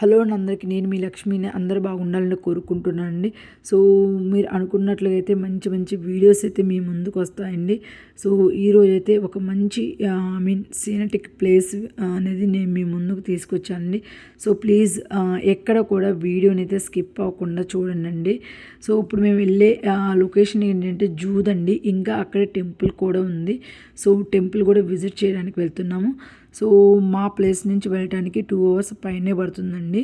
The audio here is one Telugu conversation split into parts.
హలో అండి అందరికీ నేను మీ లక్ష్మిని అందరు బాగుండాలని కోరుకుంటున్నానండి. సో మీరు అనుకున్నట్లయితే మంచి మంచి వీడియోస్ అయితే మీ ముందుకు వస్తాయండి. సో ఈరోజు అయితే ఒక మంచి ఐ మీన్ సీనటిక్ ప్లేస్ అనేది నేను మీ ముందుకు తీసుకొచ్చానండి. సో ప్లీజ్ ఎక్కడ కూడా వీడియోని అయితే స్కిప్ అవ్వకుండా చూడండి సో ఇప్పుడు మేము వెళ్ళే లొకేషన్ ఏంటంటే జూదండి. ఇంకా అక్కడే టెంపుల్ కూడా ఉంది. సో టెంపుల్ కూడా విజిట్ చేయడానికి వెళ్తున్నాము. సో మా ప్లేస్ నుంచి వెళ్ళటానికి టూ అవర్స్ పైనే పడుతుందండి.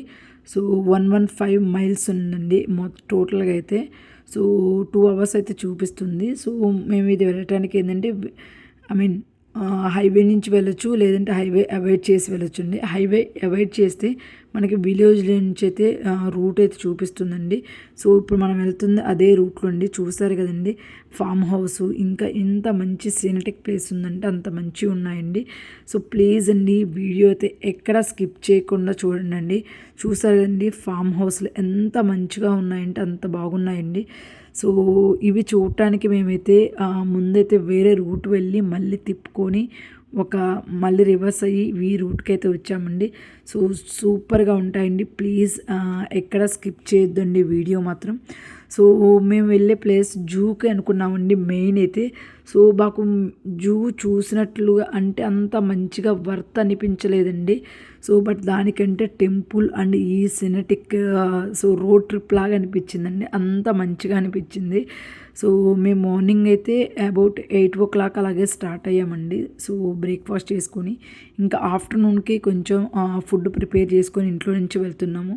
So one one five miles ఉందండి మొత్తం టోటల్గా అయితే. సో టూ అవర్స్ అయితే చూపిస్తుంది. సో మేము ఇది వెళ్ళటానికి ఏంటంటే ఐ మీన్ హైవే నుంచి వెళ్ళొచ్చు లేదంటే హైవే అవాయిడ్ చేసి వెళ్ళొచ్చు అండి. హైవే అవాయిడ్ చేస్తే మనకి విలేజ్ నుంచి అయితే రూట్ అయితే చూపిస్తుందండి. సో ఇప్పుడు మనం వెళ్తుంది అదే రూట్లో అండి చూసారు కదండి ఫామ్ హౌస్. ఇంకా ఎంత మంచి సీనటిక్ ప్లేస్ ఉందంటే అంత మంచిగా ఉన్నాయండి. సో ప్లీజ్ అండి వీడియో అయితే ఎక్కడ స్కిప్ చేయకుండా చూడండి చూసారు కదండి ఫామ్ హౌస్లు ఎంత మంచిగా ఉన్నాయంటే అంత బాగున్నాయండి. సో ఇవి చూడటానికి మేమైతే ముందైతే వేరే రూట్ వెళ్ళి మళ్ళీ తిప్పుకొని ఒక మళ్ళీ రివర్స్ అయ్యి ఈ రూట్కి అయితే వచ్చామండి. సో సూపర్గా ఉంటాయండి. ప్లీజ్ ఎక్కడ స్కిప్ చేయొద్దండి వీడియో మాత్రం. సో మేము వెళ్ళే ప్లేస్ జూకి అనుకున్నామండి మెయిన్ అయితే. సో మాకు జూ చూసినట్లుగా అంటే అంత మంచిగా వర్త్ అనిపించలేదండి. సో బట్ దానికంటే టెంపుల్ అండ్ ఈ సినటిక్ సో రోడ్ ట్రిప్ లాగా అనిపించిందండి. అంత మంచిగా అనిపించింది. సో మేము మార్నింగ్ అయితే అబౌట్ ఎయిట్ ఓ క్లాక్ అలాగే స్టార్ట్ అయ్యామండి. సో బ్రేక్ఫాస్ట్ చేసుకొని ఇంకా ఆఫ్టర్నూన్కి కొంచెం ఫుడ్ ప్రిపేర్ చేసుకొని ఇంట్లో నుంచి వెళ్తున్నాము.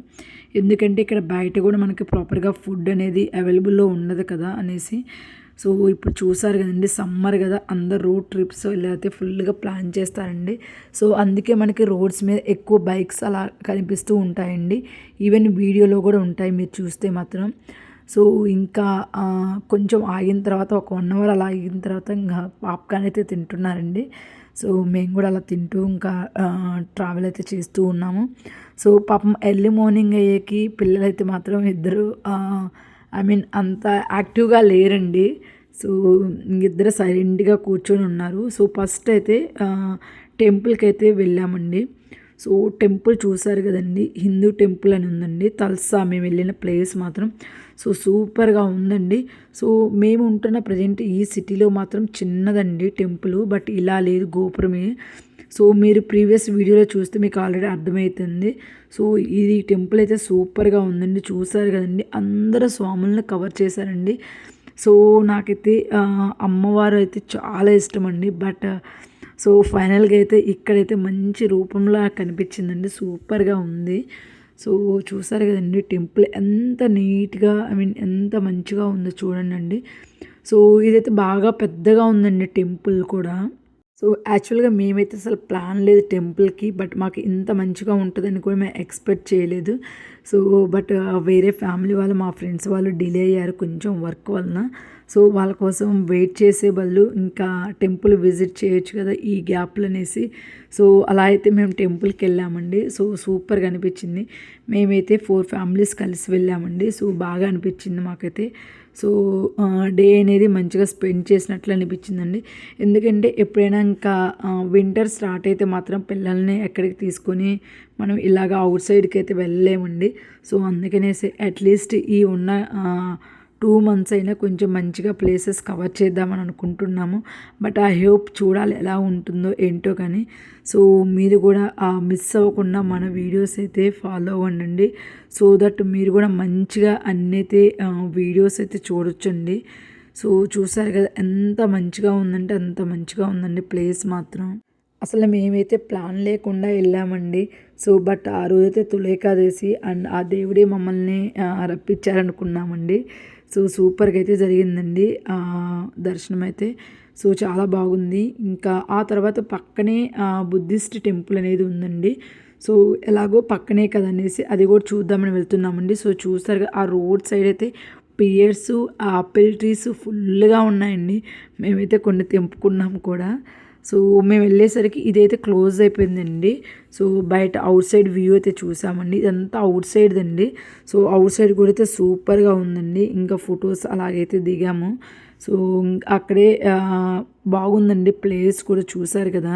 ఎందుకంటే ఇక్కడ బయట కూడా మనకి ప్రాపర్గా ఫుడ్ అనేది అవైలబుల్లో ఉండదు కదా అనేసి. సో ఇప్పుడు చూసారు కదండి సమ్మర్ కదా అందరు రోడ్ ట్రిప్స్ లేకపోతే ఫుల్గా ప్లాన్ చేస్తారండి. సో అందుకే మనకి రోడ్స్ మీద ఎక్కువ బైక్స్ అలా కనిపిస్తూ ఉంటాయండి. ఈవెన్ వీడియోలో కూడా ఉంటాయి మీరు చూస్తే మాత్రం. సో ఇంకా కొంచెం ఆగిన తర్వాత ఒక వన్ అవర్ అలా ఆగిన తర్వాత ఇంకా పాప్కార్న్ అయితే తింటున్నారండి. సో మేము కూడా అలా తింటూ ఇంకా ట్రావెల్ అయితే చేస్తూ ఉన్నాము. సో పాపం ఎర్లీ మార్నింగ్ అయ్యేకి పిల్లలైతే మాత్రం ఇద్దరు ఐ మీన్ అంత యాక్టివ్గా లేరండి. సో ఇద్దరు సైలెంట్గా కూర్చొని ఉన్నారు. సో ఫస్ట్ అయితే టెంపుల్కి అయితే వెళ్ళామండి. సో టెంపుల్ చూసారు కదండి. హిందూ టెంపుల్ అని ఉందండి. తల్సా మేము వెళ్ళిన ప్లేస్ మాత్రం. సో సూపర్గా ఉందండి. సో మేము ఉంటున్న ప్రజెంట్ ఈ సిటీలో మాత్రం చిన్నదండి టెంపుల్. బట్ ఇలా లేదు గోపురమే. సో మీరు ప్రీవియస్ వీడియోలో చూస్తే మీకు ఆల్రెడీ అర్థమవుతుంది. సో ఇది టెంపుల్ అయితే సూపర్గా ఉందండి. చూసారు కదండి. అందరూ స్వాములను కవర్ చేశారండి. సో నాకైతే అమ్మవారు అయితే చాలా ఇష్టం అండి. బట్ సో ఫైనల్గా అయితే ఇక్కడైతే మంచి రూపంలో కనిపించిందండి. సూపర్గా ఉంది. సో చూసారు కదండి టెంపుల్ ఎంత నీట్గా ఐ మీన్ ఎంత మంచిగా ఉందో చూడండి అండి సో ఇదైతే బాగా పెద్దగా ఉందండి టెంపుల్ కూడా. సో యాక్చువల్గా మేమైతే అసలు ప్లాన్ లేదు టెంపుల్కి బట్ మాకు ఇంత మంచిగా ఉంటుందని కూడా మేము ఎక్స్పెక్ట్ చేయలేదు. సో బట్ వేరే ఫ్యామిలీ వాళ్ళు మా ఫ్రెండ్స్ వాళ్ళు డిలే అయ్యారు కొంచెం వర్క్ వలన. సో వాళ్ళ కోసం వెయిట్ చేసే బదులు ఇంకా టెంపుల్ విజిట్ చేయొచ్చు కదా ఈ గ్యాప్లు అనేసి. సో అలా అయితే మేము టెంపుల్కి వెళ్ళామండి. సో సూపర్గా అనిపించింది. మేమైతే ఫోర్ ఫ్యామిలీస్ కలిసి వెళ్ళామండి. సో బాగా అనిపించింది మాకైతే. సో డే అనేది మంచిగా స్పెండ్ చేసినట్లు అనిపించిందండి. ఎందుకంటే ఎప్పుడైనా ఇంకా వింటర్ స్టార్ట్ అయితే మాత్రం పిల్లల్ని ఎక్కడికి తీసుకొని మనం ఇలాగ అవుట్ సైడ్కి అయితే వెళ్ళలేమండి. సో అందుకనేసి అట్లీస్ట్ ఈ ఉన్న టూ మంత్స్ అయినా కొంచెం మంచిగా ప్లేసెస్ కవర్ చేద్దామని అనుకుంటున్నాము. బట్ ఐ హోప్ చూడాలి ఎలా ఉంటుందో ఏంటో కానీ. సో మీరు కూడా మిస్ అవ్వకుండా మన వీడియోస్ అయితే ఫాలో అవ్వండి సో దట్ మీరు కూడా మంచిగా అన్నైతే వీడియోస్ అయితే చూడొచ్చండి. సో చూసారు కదా ఎంత మంచిగా ఉందంటే అంత మంచిగా ఉందండి ప్లేస్ మాత్రం. అసలు మేమైతే ప్లాన్ లేకుండా వెళ్ళామండి. సో బట్ ఆ రోజైతే తులేకాదేసి అండ్ ఆ దేవుడే మమ్మల్ని రప్పించారనుకున్నామండి. సో సూపర్గా అయితే జరిగిందండి. దర్శనం అయితే సో చాలా బాగుంది. ఇంకా ఆ తర్వాత పక్కనే బుద్ధిస్ట్ టెంపుల్ అనేది ఉందండి. సో ఎలాగో పక్కనే కదనేసి అది కూడా చూద్దామని వెళ్తున్నామండి. సో చూస్తారు ఆ రోడ్ సైడ్ అయితే పియర్స్ ఆపిల్ ట్రీస్ ఫుల్గా ఉన్నాయండి. మేమైతే కొన్ని తెంపుకున్నాం కూడా. సో మేము వెళ్ళేసరికి ఇదైతే క్లోజ్ అయిపోయిందండి. సో బయట అవుట్ సైడ్ వ్యూ అయితే చూసామండి. ఇదంతా అవుట్ సైడ్ అండి సో అవుట్ సైడ్ కూడా అయితే సూపర్గా ఉందండి. ఇంకా ఫొటోస్ అలాగైతే దిగాము. సో అక్కడే బాగుందండి ప్లేస్ కూడా చూశారు కదా.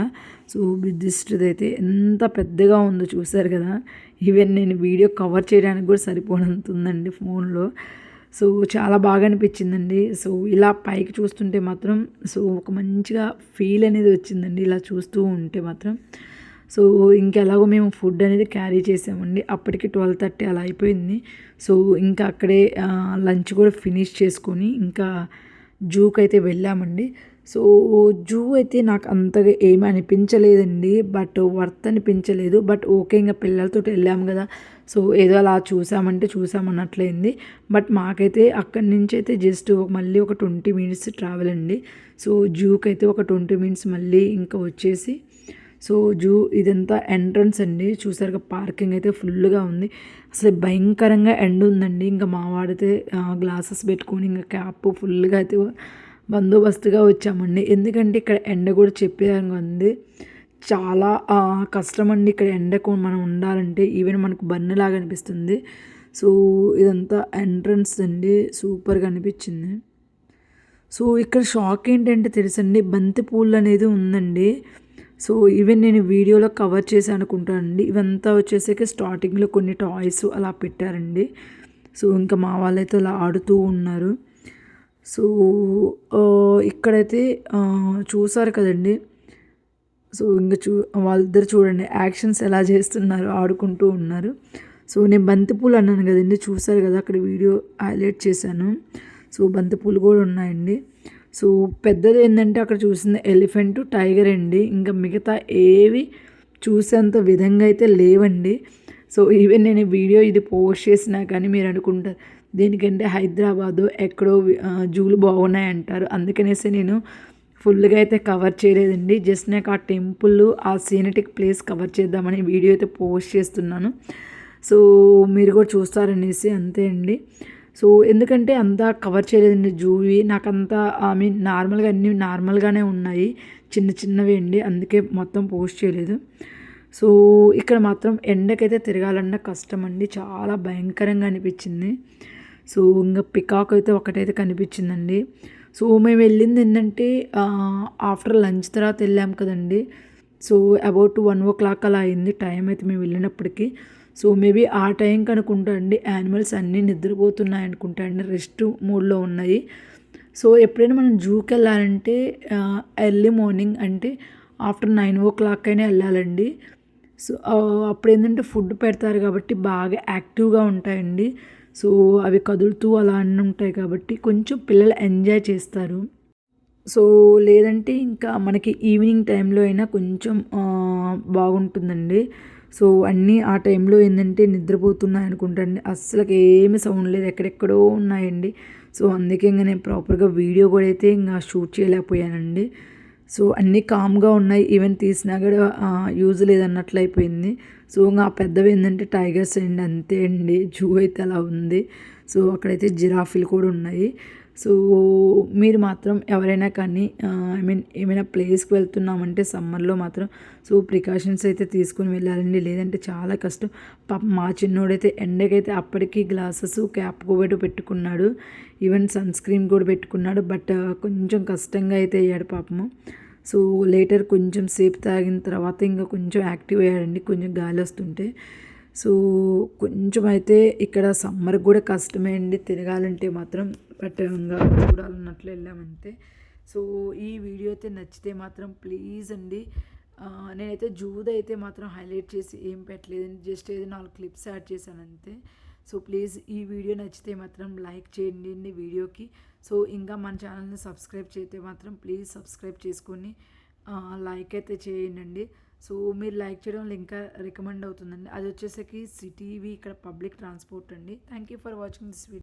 సో బుద్ధిస్ట్ది అయితే ఎంత పెద్దగా ఉందో చూశారు కదా. ఈవెన్ నేను వీడియో కవర్ చేయడానికి కూడా సరిపోనంత ఉందండి ఫోన్లో. సో చాలా బాగా అనిపించిందండి. సో ఇలా పైకి చూస్తుంటే మాత్రం సో ఒక మంచిగా ఫీల్ అనేది వచ్చిందండి. ఇలా చూస్తూ ఉంటే మాత్రం. సో ఇంకెలాగో మేము ఫుడ్ అనేది క్యారీ చేసామండి. అప్పటికి ట్వెల్వ్ థర్టీ అలా అయిపోయింది. సో ఇంకా అక్కడే లంచ్ కూడా ఫినిష్ చేసుకొని ఇంకా జూకి అయితే వెళ్ళామండి. సో జూ అయితే నాకు అంతగా ఏమీ అనిపించలేదండి. బట్ వర్త్ అనిపించలేదు. బట్ ఓకే ఇంకా పిల్లలతో వెళ్ళాము కదా. సో ఏదో అలా చూసామంటే చూసామన్నట్లయింది. బట్ మాకైతే అక్కడి నుంచి అయితే జస్ట్ మళ్ళీ ఒక ట్వంటీ మినిట్స్ ట్రావెల్ అండి. సో జూకి అయితే ఒక ట్వంటీ మినిట్స్ మళ్ళీ ఇంకా వచ్చేసి. సో జూ ఇదంతా ఎంట్రన్స్ అండి. చూసారుగా పార్కింగ్ అయితే ఫుల్గా ఉంది. అసలు భయంకరంగా ఎండ ఉందండి. ఇంకా మా వాడితే గ్లాసెస్ పెట్టుకొని ఇంకా క్యాప్ ఫుల్గా అయితే బందోబస్తుగా వచ్చామండి. ఎందుకంటే ఇక్కడ ఎండ కూడా చెప్పేదానికి ఉంది. చాలా కష్టం అండి ఇక్కడ ఎండకు మనం ఉండాలంటే. ఈవెన్ మనకు బన్నెలాగా అనిపిస్తుంది. సో ఇదంతా ఎంట్రన్స్ అండి. సూపర్గా అనిపించింది. సో ఇక్కడ షాక్ ఏంటంటే తెలుసండి బంతి పూలు అనేది ఉందండి. సో ఈవెన్ నేను వీడియోలో కవర్ చేసి అనుకుంటానండి ఇవంతా వచ్చేసరికి స్టార్టింగ్లో కొన్ని టాయ్స్ అలా పెట్టారండి. సో ఇంకా మా వాళ్ళైతే అలా ఆడుతూ ఉన్నారు. సో ఇక్కడైతే చూసారు కదండి. సో ఇంకా చూ వాళ్ళిద్దరు చూడండి యాక్షన్స్ ఎలా చేస్తున్నారు ఆడుకుంటూ ఉన్నారు. సో నేను బంతిపూలు అన్నాను కదండి చూసారు కదా అక్కడ వీడియో హైలైట్ చేశాను. సో బంతిపూలు కూడా ఉన్నాయండి. సో పెద్దది ఏంటంటే అక్కడ చూసింది ఎలిఫెంట్ టైగర్ అండి. ఇంకా మిగతా ఏవి చూసేంత విధంగా అయితే లేవండి. సో ఈవెన్ నేను వీడియో ఇది పోస్ట్ చేసినా కానీ మీరు అనుకుంటారు దేనికంటే హైదరాబాదు ఎక్కడో జూలు బాగున్నాయి అంటారు అందుకనేసి నేను ఫుల్గా అయితే కవర్ చేయలేదండి. జస్ట్ నాకు ఆ టెంపుల్ ఆ సీనటిక్ ప్లేస్ కవర్ చేద్దామని వీడియో అయితే పోస్ట్ చేస్తున్నాను. సో మీరు కూడా చూస్తారనేసి అంతే అండి. సో ఎందుకంటే అంతా కవర్ చేయలేదండి జూవి. నాకు ఐ మీన్ నార్మల్గా అన్నీ నార్మల్గానే ఉన్నాయి. చిన్న చిన్నవి అండి. అందుకే మొత్తం పోస్ట్ చేయలేదు. సో ఇక్కడ మాత్రం ఎండకైతే తిరగాలన్నా కష్టం అండి. చాలా భయంకరంగా అనిపించింది. సో ఇంకా పికాక్ అయితే ఒకటైతే కనిపించిందండి. సో మేము వెళ్ళింది ఏంటంటే ఆఫ్టర్ లంచ్ తర్వాత వెళ్ళాం కదండి. So about one o'clock అలా అయింది టైం అయితే మేము వెళ్ళినప్పటికీ. సో మేబీ ఆ టైంకి అనుకుంటా అండి యానిమల్స్ అన్నీ నిద్రపోతున్నాయి అనుకుంటా అండి రెస్ట్ మూడ్లో ఉన్నాయి. సో ఎప్పుడైనా మనం జూకి వెళ్ళాలంటే ఎర్లీ మార్నింగ్ అంటే ఆఫ్టర్ నైన్ ఓ క్లాక్ అయినా వెళ్ళాలండి. సో అప్పుడు ఏంటంటే ఫుడ్ పెడతారు కాబట్టి బాగా యాక్టివ్గా ఉంటాయండి. సో అవి కదులుతూ అలా అన్నీ ఉంటాయి కాబట్టి కొంచెం పిల్లలు ఎంజాయ్ చేస్తారు. సో లేదంటే ఇంకా మనకి ఈవినింగ్ టైంలో అయినా కొంచెం బాగుంటుందండి. సో అన్నీ ఆ టైంలో ఏంటంటే నిద్రపోతున్నాయి అనుకుంటాండి అస్సలకి ఏమి సౌండ్ లేదు ఎక్కడెక్కడో ఉన్నాయండి. సో అందుకే ఇంకా నేను ప్రాపర్గా వీడియో కూడా అయితే ఇంకా షూట్ చేయలేకపోయానండి. సో అన్నీ కామ్గా ఉన్నాయి. ఈవెన్ తీసినా కూడా యూజ్ లేదన్నట్లు అయిపోయింది. సో ఇంకా పెద్దవి ఏంటంటే టైగర్స్ అండి అంతే అండి. జూ అయితే అలా ఉంది. సో అక్కడైతే జిరాఫీలు కూడా ఉన్నాయి. సో మీరు మాత్రం ఎవరైనా కానీ ఐ మీన్ ఏమైనా ప్లేస్కి వెళ్తున్నామంటే సమ్మర్లో మాత్రం సో ప్రికాషన్స్ అయితే తీసుకుని వెళ్ళాలండి. లేదంటే చాలా కష్టం. పాప మా చిన్నోడైతే ఎండకైతే అప్పటికి గ్లాసెస్ క్యాప్ కూడా పెట్టుకున్నాడు. ఈవెన్ సన్ స్క్రీన్ కూడా పెట్టుకున్నాడు. బట్ కొంచెం కష్టంగా అయితే అయ్యాడు పాపము. సో లేటర్ కొంచెం సేపు తాగిన తర్వాత ఇంకా కొంచెం యాక్టివ్ అయ్యాడండి కొంచెం గాలి వస్తుంటే. సో కొంచెం అయితే ఇక్కడ సమ్మర్ కూడా కష్టమే అండి తిరగాలంటే మాత్రం బట్ ఇంకా చూడాలన్నట్లు వెళ్ళామంతే. సో ఈ వీడియో అయితే నచ్చితే మాత్రం ప్లీజ్ అండి. నేనైతే జూద్ అయితే మాత్రం హైలైట్ చేసి ఏం పెట్టలేదండి జస్ట్ ఏదో నాలుగు క్లిప్స్ యాడ్ చేశాను అంతే సో ప్లీజ్ ఈ వీడియో నచ్చితే మాత్రం లైక్ చేయండి వీడియోకి. సో ఇంకా మన ఛానల్ని సబ్స్క్రైబ్ చేస్తే మాత్రం ప్లీజ్ సబ్స్క్రైబ్ చేసుకొని లైక్ అయితే చేయండి. సో మీరు లైక్ చేయడం వల్ల ఇంకా రికమెండ్ అవుతుందండి. అది వచ్చేసరికి సిటీవి ఇక్కడ పబ్లిక్ ట్రాన్స్పోర్ట్ అండి. Thank you for watching this video.